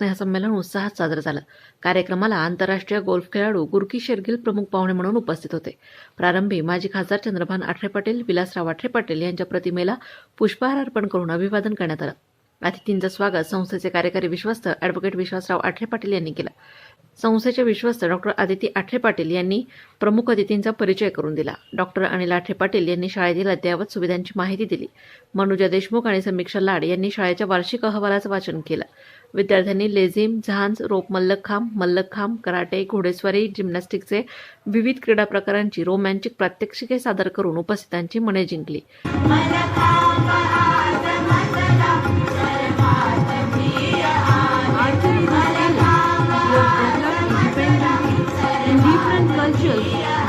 स्नेहसंमेलन उत्साहात साजरं झालं. कार्यक्रमाला आंतरराष्ट्रीय गोल्फ खेळाडू गुरकी शेरगिल प्रमुख पाहुणे म्हणून उपस्थित होते. प्रारंभी माजी खासदार चंद्रभान आठरे पाटील विलासराव आठरे पाटील यांच्या प्रतिमेला पुष्पहार अर्पण करून अभिवादन करण्यात आलं. अतिथींचं स्वागत संस्थेचे कार्यकारी विश्वस्त अॅडव्होकेट विश्वासराव आठरे पाटील यांनी केलं. संस्थेचे विश्वस्त डॉक्टर आदिती आठरे पाटील यांनी प्रमुख अतिथींचा परिचय करून दिला. डॉक्टर अनिल आठरे पाटील यांनी शाळेतील अद्ययावत सुविधांची माहिती दिली. मनुजा देशमुख आणि समीक्षा लाड यांनी शाळेच्या वार्षिक अहवालाचं वाचन केलं. विद्यार्थ्यांनी लेझिम झांज रोप मल्लखांब मल्लखांब कराटे घोडेस्वारी जिम्नॅस्टिकचे विविध क्रीडा प्रकारांची रोमॅन्टिक प्रात्यक्षिके सादर करून उपस्थितांची मने जिंकली Archery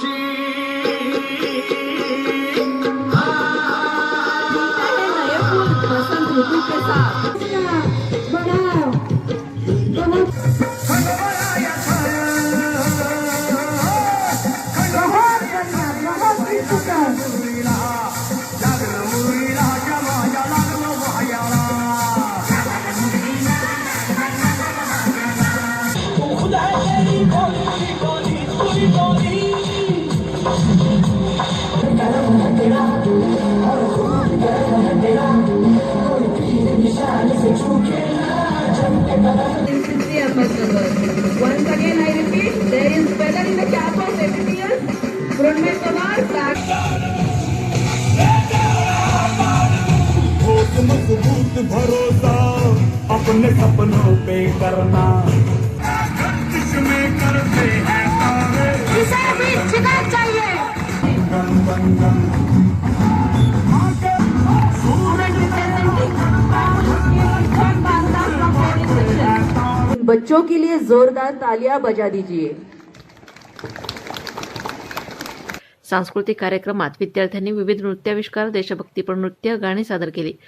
ખુશી बच्चों के लिए जोरदार तालियां बजा दीजिए। सांस्कृतिक कार्यक्रमात विद्यार्थ्यांनी विविध नृत्याविष्कार देशभक्तीपर नृत्य गाणी सादर केली.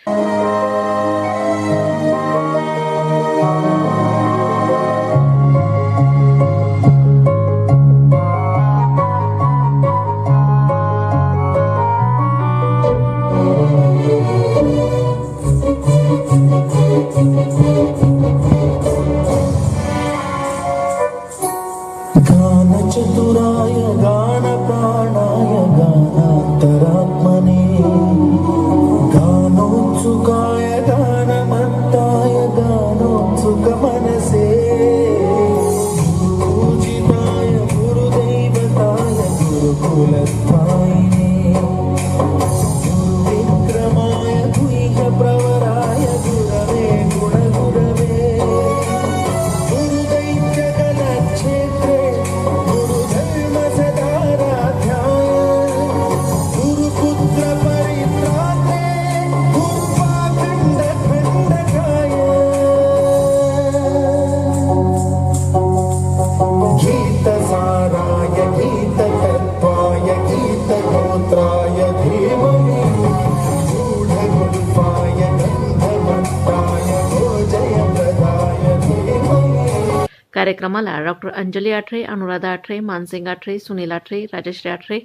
कार्यक्रमाला डॉक्टर अंजली आठरे अनुराधा आठरे मानसिंग आठरे सुनील आठरे राजश्री आठरे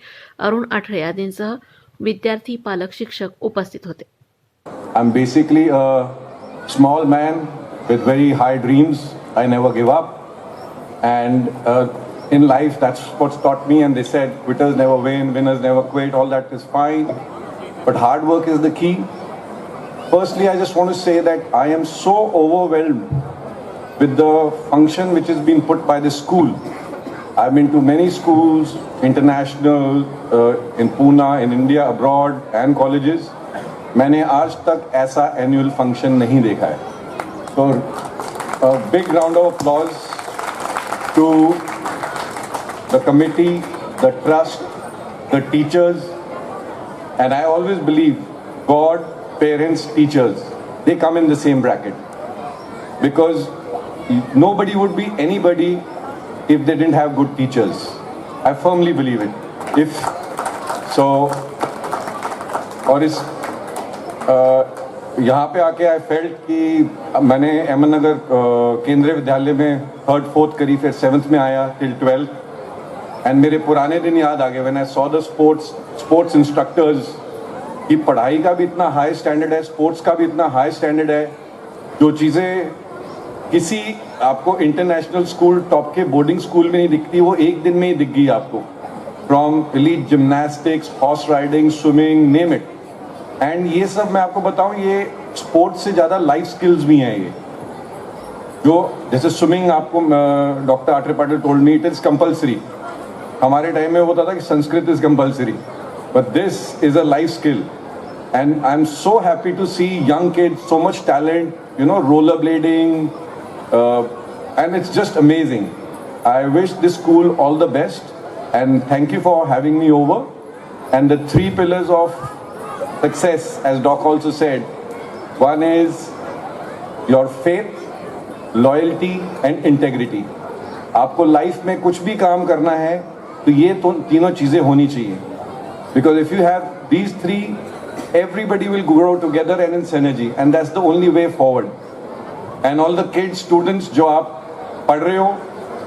अरुण आठरे आदींसह विद्यार्थी पालक शिक्षक उपस्थित होते I'm basically a small man with very high dreams. I never give up. And uh, in life, that's what's taught me. And they said, quitters never win, winners never quit. All that is fine. But hard work is the key. Firstly, I just want to say that I am so overwhelmed with the function which has been put by the school. I've been to many schools, international, uh, in Pune, in India, abroad, and colleges. मैंने आज तक ऐसा annual function नहीं देखा है तो big round of applause to the committee the trust the teachers and I always believe God parents teachers they come in the same bracket because nobody would be anybody if they didn't have good teachers. I firmly believe it. If so, और इस यहाँ पे आके I felt कि मैंने अहमद नगर केंद्रीय विद्यालय में थर्ड फोर्थ करी फिर सेवन्थ में आया टिल ट्वेल्थ एंड मेरे पुराने दिन याद आ गए when I saw the sports sports instructors कि पढ़ाई का भी इतना हाई स्टैंडर्ड है स्पोर्ट्स का भी इतना हाई स्टैंडर्ड है जो चीज़ें किसी आपको इंटरनेशनल स्कूल टॉप के बोर्डिंग स्कूल में नहीं दिखती, वो एक दिन में ही दिख गई आपको। From elite gymnastics horse riding swimming name it and ये सब मैं आपको बताऊँ, ये स्पोर्ट्स से ज़्यादा लाइफ स्किल्स भी हैं ये। जो जैसे स्विमिंग आपको doctor Atre Patil told me it is compulsory हमारे टाइम में होता था कि Sanskrit is compulsory but this is a life skill and I am so happy to see young kid so much talent you know roller blading and it's just amazing I wish this school all the best and thank you for having me over and the three pillars of success as doc also said one is your faith loyalty and integrity आपको life में कुछ भी काम करना है तो ये तो तीनों चीजें होनी चाहिए because if you have these three everybody will grow together and in synergy and that's the only way forward and all the kids students जो आप पढ़ रहे हो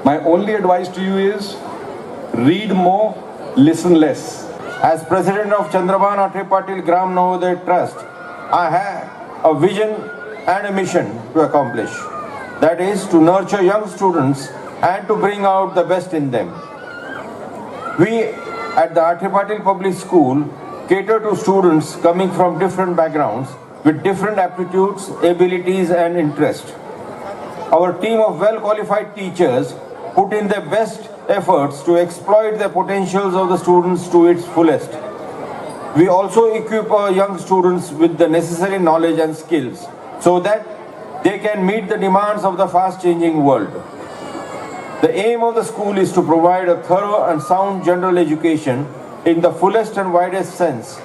my only advice to you is read more listen less As president of Chandraban Atre Patil Gram Navodaya Trust, I have a vision and a mission to accomplish. That is to nurture young students and to bring out the best in them. We at the Atre Patil Public School cater to students coming from different backgrounds with different aptitudes, abilities and interests. Our team of well qualified teachers put in their best efforts to exploit the potentials of the students to its fullest. We also equip our young students with the necessary knowledge and skills so that they can meet the demands of the fast changing world. The aim of the school is to provide a thorough and sound general education in the fullest and widest sense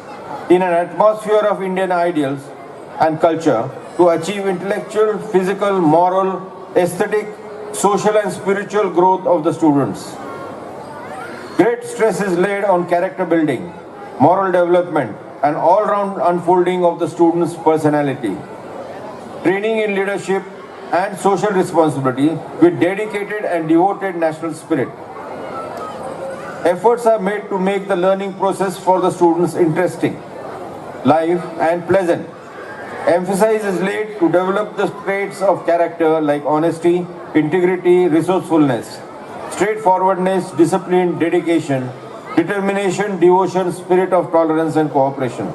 in an atmosphere of Indian ideals and culture to achieve intellectual, physical, moral, aesthetic, social and spiritual growth of the students. Great stress is laid on character building, moral development and all-round unfolding of the student's personality. Training in leadership and social responsibility with dedicated and devoted national spirit. Efforts are made to make the learning process for the students interesting, live and pleasant. Emphasis is laid to develop the traits of character like honesty, integrity, resourcefulness, straightforwardness, discipline, dedication, determination, devotion, spirit of tolerance and cooperation.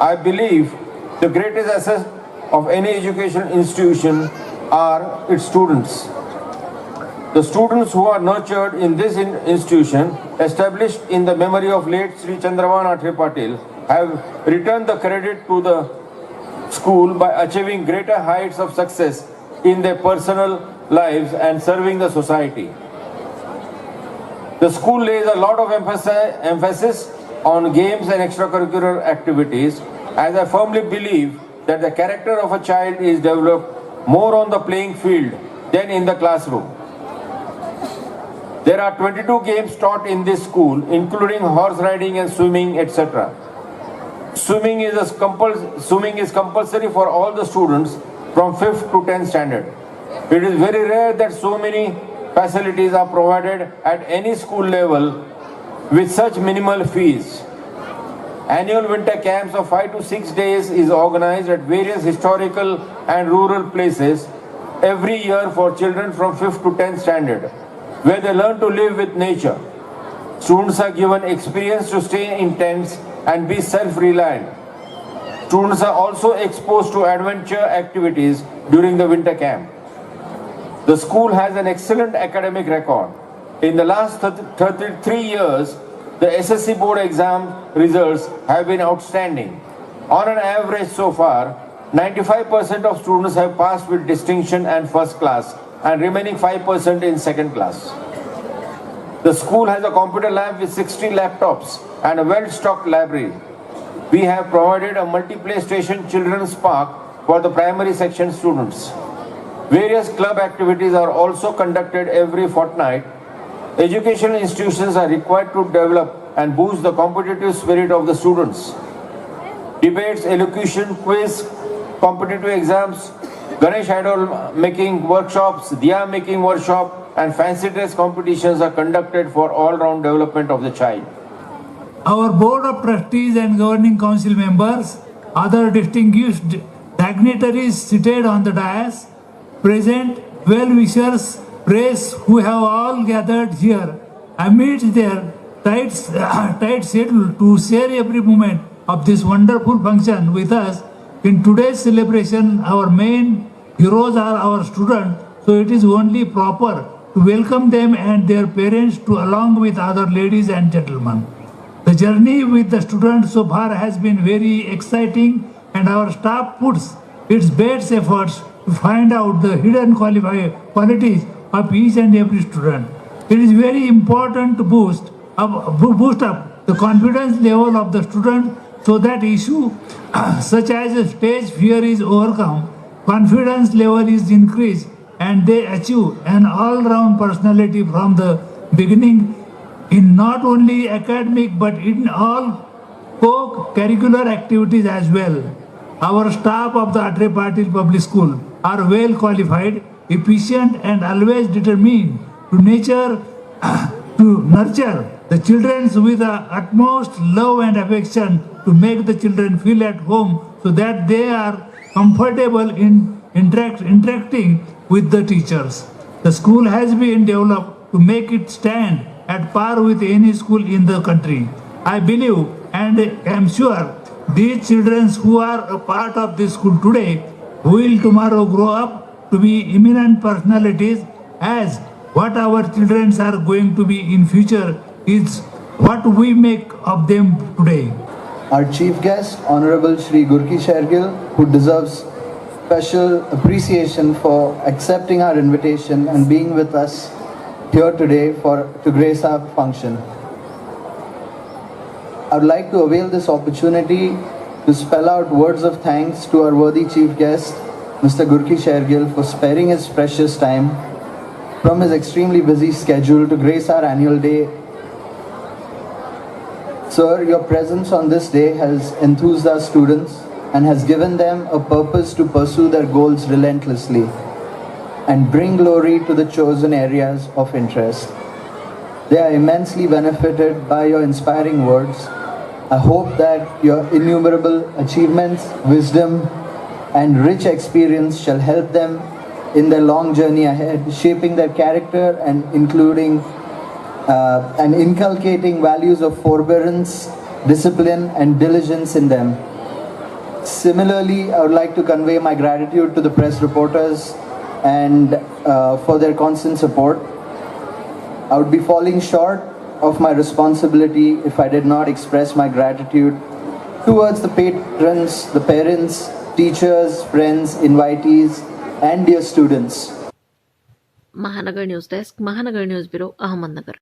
I believe the greatest asset of any education institution are its students. The students who are nurtured in this in- institution, established in the memory of late Sri Chandravan Atre Patil, have returned the credit to the school by achieving greater heights of success in their personal lives and serving the society. The school lays a lot of emphasis, on games and extracurricular activities as I firmly believe that the character of a child is developed more on the playing field than in the classroom. There are 22 games taught in this school, including horse riding and swimming, etc. Swimming is, a swimming is compulsory for all the students from 5th to 10th standard. It is very rare that so many facilities are provided at any school level with such minimal fees. Annual winter camps of 5 to 6 days is organized at various historical and rural places every year for children from 5th to 10th standard where they learn to live with nature. Students are given experience to stay in tents and be self-reliant. Students are also exposed to adventure activities during the winter camp. The school has an excellent academic record. In the last 33 years, the SSC board exam results have been outstanding. On an average so far, 95% of students have passed with distinction and first class and remaining 5% in second class. The school has a computer lab with 60 laptops and a well-stocked library. We have provided a multi-play station children's park for the primary section students. Various club activities are also conducted every fortnight. Educational institutions are required to develop and boost the competitive spirit of the students. Debates, elocution, quiz, competitive exams, Ganesh idol making workshops, Diya making workshop, and fancy dress competitions are conducted for all-round development of the child. Our Board of Trustees and Governing Council members, other distinguished dignitaries seated on the dais, present well-wishers, press who have all gathered here amidst their tight, tight schedule to share every moment of this wonderful function with us. In today's celebration, our main heroes are our students, so it is only proper welcome them and their parents to along with other ladies and gentlemen. The journey with the students so far has been very exciting and our staff puts its best efforts to find out the hidden qualities of each and every student. It is very important to boost up, boost up the confidence level of the student so that issue such as stage fear is overcome, confidence level is increased and they achieve an all-round personality from the beginning in not only academic but in all co-curricular activities as well. Our staff of the Atre Patil Public School are well qualified, efficient and always determined to nature to nurture the children with the utmost love and affection to make the children feel at home so that they are comfortable in interact, interacting with the teachers. The school has been developed to make it stand at par with any school in the country. I believe and am sure these children who are a part of this school today will tomorrow grow up to be eminent personalities as what our children are going to be in future is what we make of them today. Our chief guest, Honorable Sri Gurki Shergill, who deserves special appreciation for accepting our invitation and being with us here today for to grace our function. I would like to avail this opportunity to spell out words of thanks to our worthy chief guest, Mr. Gurki Shergill, for sparing his precious time from his extremely busy schedule to grace our annual day Sir, your presence on this day has enthused our students and has given them a purpose to pursue their goals relentlessly and bring glory to the chosen areas of interest. They are immensely benefited by your inspiring words. I hope that your innumerable achievements, wisdom, and rich experience shall help them in their long journey ahead, shaping their character and including uh, and inculcating values of forbearance, discipline, and diligence in them. Similarly, I would like to convey my gratitude to the press reporters and uh, for their constant support. I would be falling short of my responsibility if I did not express my gratitude towards the patrons, the parents, teachers, friends, invitees, and dear students. Mahanagar News Desk, Mahanagar News Bureau, Ahmednagar.